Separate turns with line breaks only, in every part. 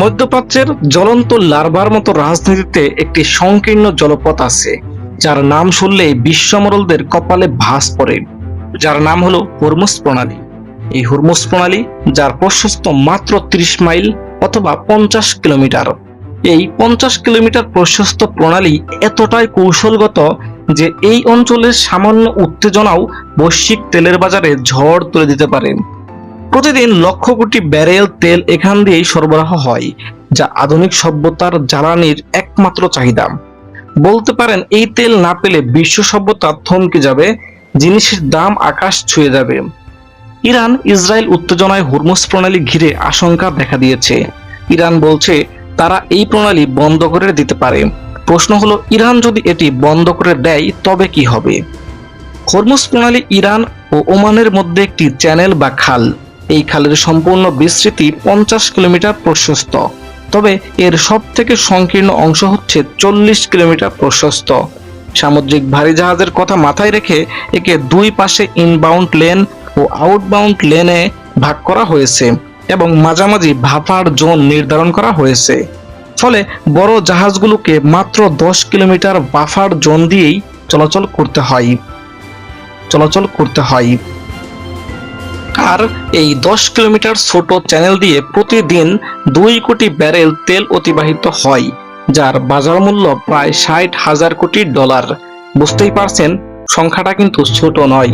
মধ্যপ্রাচ্যের জ্বলন্ত লার্ভার মতো রাজনীতিতে একটি সংকীর্ণ জলপথ আছে, যার নাম শুনলেই বিশ্বমরলদের কপালে ভাস পড়ে। যার নাম হলো হরমুজ প্রণালী। এই হরমুজ প্রণালী, যার প্রশস্ত মাত্র ত্রিশ মাইল অথবা পঞ্চাশ কিলোমিটার। এই পঞ্চাশ কিলোমিটার প্রশস্ত প্রণালী এতটাই কৌশলগত যে এই অঞ্চলের সামান্য উত্তেজনাও বৈশ্বিক তেলের বাজারে ঝড় তুলে দিতে পারে। প্রতিদিন লক্ষ কোটি ব্যারেল তেল এখান দিয়েই সরবরাহ হয়, যা আধুনিক সভ্যতার জ্বালানির একমাত্র চাহিদা। বলতে পারেন, এই তেল না পেলে বিশ্ব সভ্যতা থমকে যাবে, জিনিসের দাম আকাশ ছুঁয়ে যাবে। ইরান, ইসরায়েল উত্তেজনায় হুরমুজ প্রণালী ঘিরে আশঙ্কা দেখা দিয়েছে। ইরান বলছে, তারা এই প্রণালী বন্ধ করে দিতে পারে। প্রশ্ন হলো, ইরান যদি এটি বন্ধ করে দেয়, তবে কি হবে? হরমুজ প্রণালী ইরান ও ওমানের মধ্যে একটি চ্যানেল বা খাল। এই খালের সম্পূর্ণ বিস্তৃতি পঞ্চাশ কিলোমিটার প্রশস্ত। তবে এর সব থেকে সংকীর্ণ অংশ হচ্ছে চল্লিশ কিলোমিটার প্রশস্ত। সামুদ্রিক ভারী জাহাজের কথা মাথায় রেখে একে দুই পাশে ইনবাউন্ড লেন ও আউটবাউন্ড লেনে ভাগ করা হয়েছে এবং মাঝামাঝি ভাফার জোন নির্ধারণ করা হয়েছে। ফলে বড় জাহাজগুলোকে মাত্র দশ কিলোমিটার বাফার জোন দিয়েই চলাচল করতে হয়। চলাচল করতে হয়। আর এই দশ কিলোমিটার ছোট চ্যানেল দিয়ে প্রতিদিন দুই কোটি ব্যারেল তেল অতিবাহিত হয়, যার বাজার মূল্য প্রায় ষাট হাজার কোটি ডলার বুঝতেই পারছেন, সংখ্যাটা কিন্তু ছোট নয়।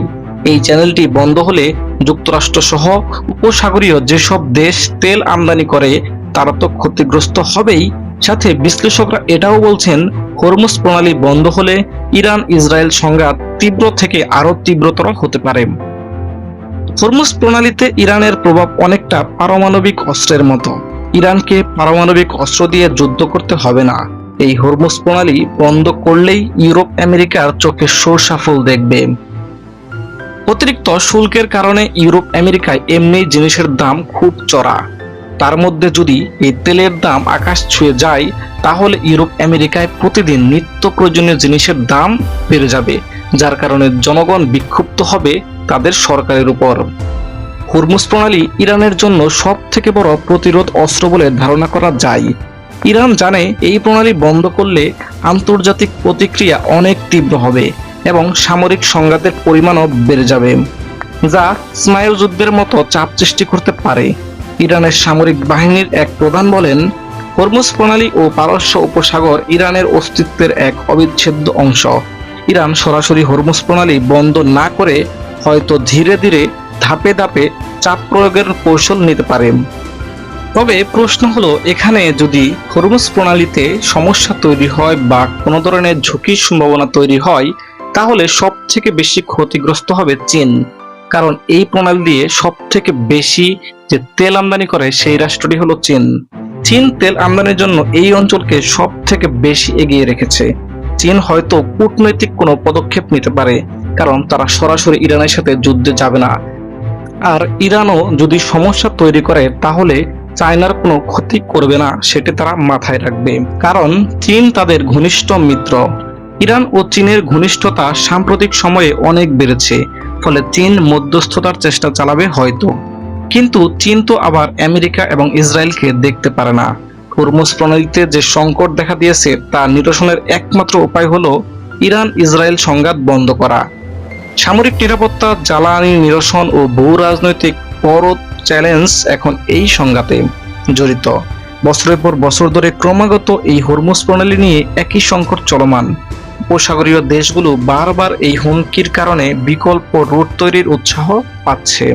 এই চ্যানেলটি বন্ধ হলে যুক্তরাষ্ট্র সহ উপসাগরীয় যেসব দেশ তেল আমদানি করে, তারা তো ক্ষতিগ্রস্ত হবেই। সাথে বিশ্লেষকরা এটাও বলছেন, হরমুজ প্রণালী বন্ধ হলে ইরান ইসরায়েল সংঘাত তীব্র থেকে আরও তীব্রতর হতে পারে। হরমুজ প্রণালীতে ইরানের প্রভাব অনেকটা পারমাণবিক অস্ত্রের মতো। ইরানকে পারমাণবিক অস্ত্র দিয়ে যুদ্ধ করতে হবে না। এই হরমুজ প্রণালী বন্ধ করলেই ইউরোপ আমেরিকার চোখে সরষা ফুল দেখবে। অতিরিক্ত শুল্কের কারণে ইউরোপ আমেরিকায় এমনি জিনিসের দাম খুব চড়া। তার মধ্যে যদি এই তেলের দাম আকাশ ছুঁয়ে যায়, তাহলে ইউরোপ আমেরিকায় প্রতিদিন নিত্য প্রয়োজনীয় জিনিসের দাম বেড়ে যাবে, যার কারণে জনগণ বিক্ষুব্ধ হবে তাদের সরকারের উপর। হুরমুজ প্রণালী ইরানের জন্য সব থেকে বড় প্রতিরোধ অস্ত্র বলে ধারণা করা যায়। ইরান জানে এই প্রণালী বন্ধ করলে আন্তর্জাতিক প্রতিক্রিয়া অনেক তীব্র হবে এবং সামরিক সংঘাতের পরিমাণও বেড়ে যাবে, যা স্নায়ু যুদ্ধের মতো চাপ সৃষ্টি করতে পারে। ইরানের সামরিক বাহিনীর এক প্রধান বলেন, হরমুজ প্রণালী ও পারস্য উপসাগর ইরানের অস্তিত্বের এক অবিচ্ছেদ্য অংশ। ইরান সরাসরি হরমুজ প্রণালী বন্ধ না করে হয়তো ধীরে ধীরে ধাপে ধাপে চাপ প্রয়োগের কৌশল নিতে পারে তবে প্রশ্ন হলো, এখানে যদি হরমুজ প্রণালীতে সমস্যা তৈরি হয় বা কোনো ধরনের ঝুঁকির সম্ভাবনা তৈরি হয়, তাহলে সব থেকে বেশি ক্ষতিগ্রস্ত হবে চীন। কারণ এই প্রণালী দিয়ে সব থেকে বেশি যে তেল আমদানি করে, সেই রাষ্ট্রটি হলো চীন। চীন তেল আমদানির জন্য এই অঞ্চলকে সব থেকে বেশি এগিয়ে রেখেছে। চীন হয়তো কূটনৈতিক কোনো পদক্ষেপ নিতে পারে কারণ তারা সরাসরি ইরানের সাথে যুদ্ধে যাবে না। আর ইরানও যদি সমস্যা তৈরি করে, তাহলে চায়নার কোনো ক্ষতি করবে না, সেটা তারা মাথায় রাখবে। কারণ চীন তাদের ঘনিষ্ঠ মিত্র। ইরান ও চীনের ঘনিষ্ঠতা সাম্প্রতিক সময়ে অনেক বেড়েছে, ফলে চীন মধ্যস্থতার চেষ্টা চালাবে হয়তো। কিন্তু চীন তো আবার আমেরিকা এবং ইসরায়েলকে দেখতে পারে না। হরমুজ প্রণালীতে যে সংকট দেখা দিয়েছে, তা নিরসনের একমাত্র উপায় হলো ইরান ইসরায়েল সংঘাত বন্ধ করা। সামরিক নিরাপত্তা, জ্বালানি নিরসন ও বহু রাজনৈতিক পর চ্যালেঞ্জ এখন এই সংঘাতে জড়িত। বছরের পর বছর ধরে ক্রমাগত এই হরমুজ প্রণালী নিয়ে একই সংকট চলমান। উপসাগরীয় দেশগুলো বারবার এই হুমকির কারণে বিকল্প রুট তৈরির উৎসাহ পাচ্ছে।